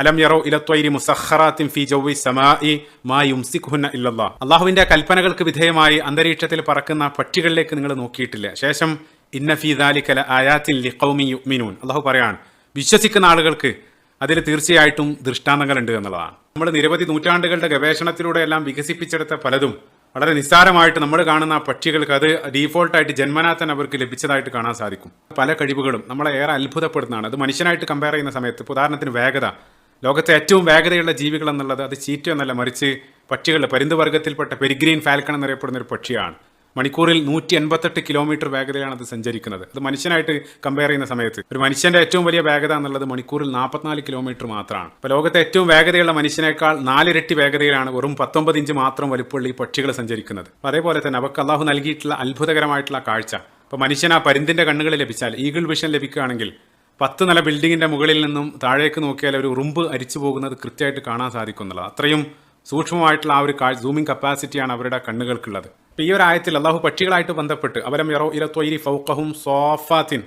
അലം യറോ ഇലത്വൈരി മുസഹറാത്തിൻ ഫി ജൗവി സമായി മാ യുംസിഖുന്ന ഇല്ലല്ലാ. അള്ളാഹുവിന്റെ കൽപ്പനകൾക്ക് വിധേയമായി അന്തരീക്ഷത്തിൽ പറക്കുന്ന പക്ഷികളിലേക്ക് നിങ്ങൾ നോക്കിയിട്ടില്ല. ശേഷം ഇന്ന ഫി ദാലിക്കല ആയാത്തിൽ ലിഖൗമി യുഅ്മിനൂൻ. അള്ളാഹു പറയാണ് വിശ്വസിക്കുന്ന ആളുകൾക്ക് അതിൽ തീർച്ചയായിട്ടും ദൃഷ്ടാന്തങ്ങളുണ്ട് എന്നുള്ളതാണ്. നമ്മൾ നിരവധി നൂറ്റാണ്ടുകളുടെ ഗവേഷണത്തിലൂടെ എല്ലാം വികസിപ്പിച്ചെടുത്ത പലതും വളരെ നിസ്സാരമായിട്ട് നമ്മൾ കാണുന്ന പക്ഷികൾക്ക് അത് ഡീഫോൾട്ടായിട്ട് ജന്മനാ തന്നെ അവർക്ക് ലഭിച്ചതായിട്ട് കാണാൻ സാധിക്കും. പല കഴിവുകളും നമ്മളെ ഏറെ അത്ഭുതപ്പെടുന്നതാണ്. അത് മനുഷ്യനായിട്ട് കമ്പയർ ചെയ്യുന്ന സമയത്ത് ഉദാഹരണത്തിന് വേഗത ലോകത്തെ ഏറ്റവും വേഗതയുള്ള ജീവികൾ എന്നുള്ളത് അത് ചീറ്റ എന്നല്ല മറിച്ച് പക്ഷികൾ പരുന്ത് വർഗത്തിൽപ്പെട്ട പെരിഗ്രീൻ ഫാൽക്കൺ എന്നറിയപ്പെടുന്ന ഒരു പക്ഷിയാണ്. മണിക്കൂറിൽ നൂറ്റി എൺപത്തെട്ട് കിലോമീറ്റർ വേഗതയാണ് അത് സഞ്ചരിക്കുന്നത്. അത് മനുഷ്യനായിട്ട് കമ്പയർ ചെയ്യുന്ന സമയത്ത്. ഒരു മനുഷ്യന്റെ ഏറ്റവും വലിയ വേഗത എന്നുള്ളത് മണിക്കൂറിൽ നാൽപ്പത്തിനാല് കിലോമീറ്റർ മാത്രമാണ്. അപ്പോൾ ലോകത്തെ ഏറ്റവും വേഗതയുള്ള മനുഷ്യനേക്കാൾ നാലിരട്ടി വേഗതയിലാണ് വെറും പത്തൊമ്പത് ഇഞ്ച് മാത്രം വലുപ്പമുള്ള ഈ പക്ഷികൾ സഞ്ചരിക്കുന്നത്. അതേപോലെ തന്നെ അവർക്ക് അള്ളാഹു നൽകിയിട്ടുള്ള അത്ഭുതകരമായിട്ടുള്ള കാഴ്ച. അപ്പോൾ മനുഷ്യൻ ആ പരുന്തിന്റെ കണ്ണുകൾ ലഭിച്ചാൽ ഈഗിൾ വിഷൻ ലഭിക്കുകയാണെങ്കിൽ പത്ത് നില ബിൽഡിങ്ങിന്റെ മുകളിൽ നിന്നും താഴേക്ക് നോക്കിയാൽ ഒരു ഉറുമ്പ് അരിച്ചു പോകുന്നത് കൃത്യമായിട്ട് കാണാൻ സാധിക്കുന്നുള്ളത്. അത്രയും സൂക്ഷ്മമായിട്ടുള്ള ആ ഒരു സൂമിംഗ് കപ്പാസിറ്റിയാണ് അവരുടെ കണ്ണുകൾക്കുള്ളത്. അപ്പോൾ ഈ ഒരു ആയത്തിൽ അള്ളാഹു പക്ഷികളായിട്ട് ബന്ധപ്പെട്ട് അവരം ഇറോ ഇരത്തൊയിരി ഫൗക്കഹും സോഫാത്തിൻ.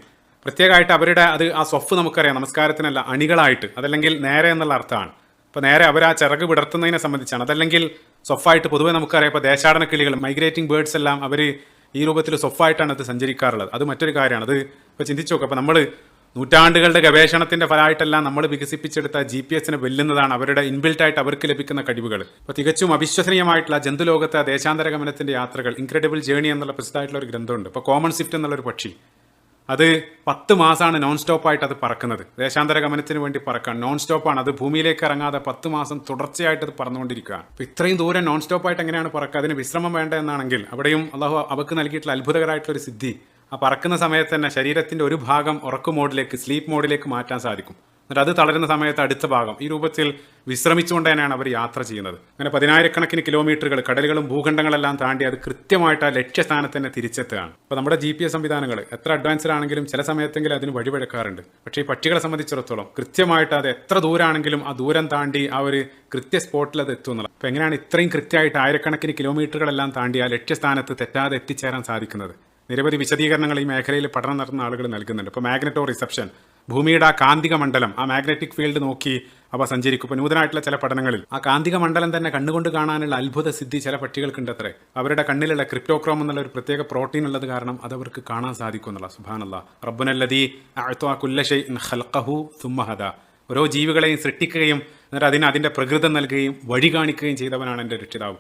പ്രത്യേകമായിട്ട് അവരുടെ അത് ആ സൊഫ് നമുക്കറിയാം നമസ്കാരത്തിനല്ല അണികളായിട്ട്. അതല്ലെങ്കിൽ നേരെ എന്നുള്ള അർത്ഥമാണ്. അപ്പോൾ നേരെ അവർ ആ ചിറക് വിടർത്തുന്നതിനെ സംബന്ധിച്ചാണ്. അതല്ലെങ്കിൽ സൊഫായിട്ട് പൊതുവെ നമുക്കറിയാം ഇപ്പോൾ ദേശാടന കിളികൾ മൈഗ്രേറ്റിംഗ് ബേഡ്സ് എല്ലാം അവർ ഈ രൂപത്തിൽ സൊഫായിട്ടാണ് അത് സഞ്ചരിക്കാറുള്ളത്. അത് മറ്റൊരു കാര്യമാണ്. അത് ഇപ്പോൾ ചിന്തിച്ചു നോക്കുക അപ്പോൾ നമ്മൾ നൂറ്റാണ്ടുകളുടെ ഗവേഷണത്തിന്റെ ഫലമായിട്ടെല്ലാം നമ്മൾ വികസിപ്പിച്ചെടുത്ത ജി പി എസിനെ വെല്ലുന്നതാണ് അവരുടെ ഇൻബിൽറ്റ് ആയിട്ട് അവർക്ക് ലഭിക്കുന്ന കഴിവുകൾ. അപ്പോൾ തികച്ചും അവിശ്വസനീയമായിട്ടുള്ള ജന്തുലോകത്തെ ദേശാന്തര ഗമനത്തിന്റെ യാത്രകൾ ഇൻക്രെഡിബിൾ ജേണി എന്നുള്ള പ്രസിദ്ധമായിട്ടുള്ള ഒരു ഗ്രന്ഥമുണ്ട്. ഇപ്പോൾ കോമൺ സ്വിഫ്റ്റ് എന്നുള്ളൊരു പക്ഷി. അത് പത്ത് മാസമാണ് നോൺ സ്റ്റോപ്പായിട്ട് അത് പറക്കുന്നത്. ദേശാന്തര ഗമനത്തിന് വേണ്ടി പറക്കാൻ. നോൺ സ്റ്റോപ്പാണ് അത് ഭൂമിയിലേക്ക് ഇറങ്ങാതെ പത്ത് മാസം തുടർച്ചയായിട്ട് അത് പറന്നുകൊണ്ടിരിക്കുകയാണ്. അപ്പോൾ ഇത്രയും ദൂരം നോൺ സ്റ്റോപ്പായിട്ട് എങ്ങനെയാണ് പറക്കുക? അതിന് വിശ്രമം വേണ്ട എന്നാണെങ്കിൽ അവിടെയും അള്ളാഹു അവക്ക് നൽകിയിട്ടുള്ള അത്ഭുതകരമായിട്ടുള്ള ഒരു സിദ്ധി. ആ പറക്കുന്ന സമയത്ത് തന്നെ ശരീരത്തിന്റെ ഒരു ഭാഗം ഉറക്കു മോഡിലേക്ക് സ്ലീപ്പ് മോഡിലേക്ക് മാറ്റാൻ സാധിക്കും. എന്നിട്ട് അത് തളരുന്ന സമയത്ത് അടുത്ത ഭാഗം ഈ രൂപത്തിൽ വിശ്രമിച്ചുകൊണ്ട് തന്നെയാണ് അവർ യാത്ര ചെയ്യുന്നത്. അങ്ങനെ പതിനായിരക്കണക്കിന് കിലോമീറ്ററുകൾ കടലുകളും ഭൂഖണ്ഡങ്ങളെല്ലാം താണ്ടി അത് കൃത്യമായിട്ട് ആ ലക്ഷ്യസ്ഥാനത്ത് തന്നെ തിരിച്ചെത്തുകയാണ്. അപ്പോൾ നമ്മുടെ ജി പി എസ് സംവിധാനങ്ങൾ എത്ര അഡ്വാൻസ്ഡ് ആണെങ്കിലും ചില സമയത്തെങ്കിലും അതിന് വഴിവഴക്കാറുണ്ട് പക്ഷേ ഈ പക്ഷികളെ സംബന്ധിച്ചിടത്തോളം കൃത്യമായിട്ട് അത് എത്ര ദൂരാണെങ്കിലും ആ ദൂരം താണ്ടി ആ ഒരു കൃത്യ സ്പോട്ടിൽ അത് എത്തുന്നത് അപ്പോൾ എങ്ങനെയാണ് ഇത്രയും കൃത്യമായിട്ട് ആയിരക്കണക്കിന് കിലോമീറ്ററുകളെല്ലാം താണ്ടി ആ ലക്ഷ്യസ്ഥാനത്ത് തെറ്റാതെ എത്തിച്ചേരാൻ സാധിക്കുന്നത്? നിരവധി വിശദീകരണങ്ങൾ ഈ മേഖലയിൽ പഠനം നടത്തുന്ന ആളുകൾ നൽകുന്നുണ്ട്. ഇപ്പോൾ മാഗ്നറ്റോ റിസപ്ഷൻ ഭൂമിയുടെ ആ കാന്തിക മണ്ഡലം ആ മാഗ്നറ്റിക് ഫീൽഡ് നോക്കി അവ സഞ്ചരിക്കും. ഇപ്പോൾ നൂതനമായിട്ടുള്ള ചില പഠനങ്ങളിൽ ആ കാന്തിക മണ്ഡലം തന്നെ കണ്ണുകൊണ്ട് കാണാനുള്ള അത്ഭുത സിദ്ധി ചില പക്ഷികൾക്കുണ്ട് അത്രേ അവരുടെ കണ്ണിലുള്ള ക്രിപ്റ്റോക്രോം എന്നുള്ള ഒരു പ്രത്യേക പ്രോട്ടീൻ ഉള്ളത് കാരണം അത് അവർക്ക് കാണാൻ സാധിക്കും എന്നുള്ള സുഭാനല്ല റബ്ബുനല്ലതി ഖൽഖഹു സുമ്മഹദ ഓരോ ജീവികളെയും സൃഷ്ടിക്കുകയും എന്നിട്ട് അതിന് അതിന്റെ പ്രകൃതം നൽകുകയും വഴി കാണിക്കുകയും ചെയ്തവനാണ് എന്റെ രക്ഷിതാവ്.